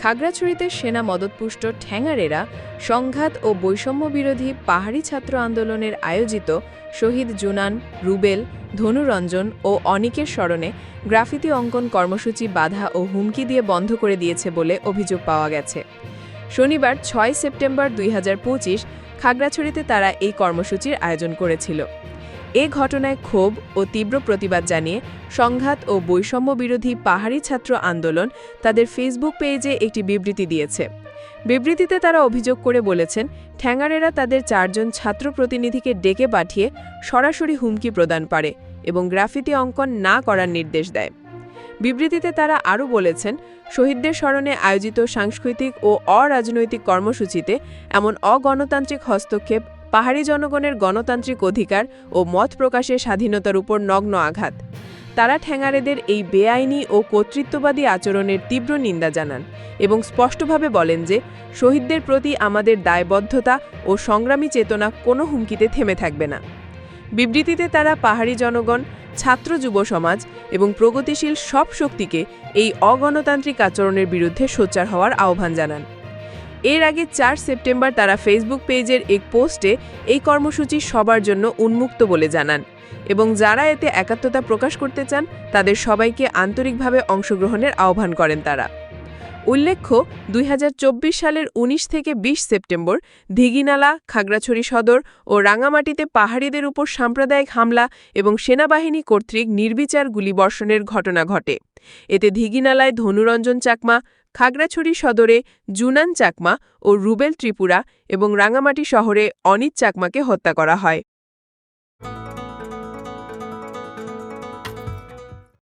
খাগড়াছড়িতে সেনা মদতপুষ্ট ঠ্যাঙারেরা সংঘাত ও বৈষম্য বিরোধী পাহাড়ি ছাত্র আন্দোলনের আয়োজিত শহীদ জুনান, রুবেল, ধনুরঞ্জন ও অনিকের স্মরণে গ্রাফিতি অঙ্কন কর্মসূচি বাধা ও হুমকি দিয়ে বন্ধ করে দিয়েছে বলে অভিযোগ পাওয়া গেছে। শনিবার ছয় সেপ্টেম্বর দুই হাজার পঁচিশ খাগড়াছড়িতে তারা এই কর্মসূচির আয়োজন করেছিল। এ ঘটনায় ক্ষোভ ও তীব্র প্রতিবাদ জানিয়ে সংঘাত ও বৈষম্য বিরোধী পাহাড়ি ছাত্র আন্দোলন তাদের ফেসবুক পেজে একটি বিবৃতি দিয়েছে। বিবৃতিতে তারা অভিযোগ করে বলেছেন ঠ্যাঙ্গারেরা তাদের চারজন ছাত্র প্রতিনিধিকে ডেকে পাঠিয়ে সরাসরি হুমকি প্রদান পারে এবং গ্রাফিতি অঙ্কন না করার নির্দেশ দেয়। বিবৃতিতে তারা আরও বলেছেন, শহীদদের স্মরণে আয়োজিত সাংস্কৃতিক ও অরাজনৈতিক কর্মসূচিতে এমন অগণতান্ত্রিক হস্তক্ষেপ পাহাড়ি জনগণের গণতান্ত্রিক অধিকার ও মত প্রকাশের স্বাধীনতার উপর নগ্ন আঘাত। তারা ঠ্যাঙারেদের এই বেআইনি ও কর্তৃত্ববাদী আচরণের তীব্র নিন্দা জানান এবং স্পষ্টভাবে বলেন যে, শহীদদের প্রতি আমাদের দায়বদ্ধতা ও সংগ্রামী চেতনা কোনো হুমকিতে থেমে থাকবে না। বিবৃতিতে তারা পাহাড়ি জনগণ, ছাত্র যুব সমাজ এবং প্রগতিশীল সব শক্তিকে এই অগণতান্ত্রিক আচরণের বিরুদ্ধে সোচ্চার হওয়ার আহ্বান জানান। এর আগে চার সেপ্টেম্বর তারা ফেসবুক পেজের এক পোস্টে এই কর্মসূচি সবার জন্য উন্মুক্ত বলে জানান এবং যারা এতে একাত্মতা প্রকাশ করতে চান, তাদের সবাইকে আন্তরিকভাবে অংশগ্রহণের আহ্বান করেন তারা। উল্লেখ্য, দুই হাজার চব্বিশ সালের ১৯ থেকে ২০ সেপ্টেম্বর দিঘিনালা খাগড়াছড়ি সদর ও রাঙামাটিতে পাহাড়িদের উপর সাম্প্রদায়িক হামলা এবং সেনাবাহিনী কর্তৃক নির্বিচার গুলিবর্ষণের ঘটনা ঘটে। এতে দিঘিনালায় ধনুরঞ্জন চাকমা খাগড়াছড়ি সদরে জুনান চাকমা ও রুবেল ত্রিপুরা এবং রাঙামাটি শহরে অনিত চাকমাকে হত্যা করা হয়।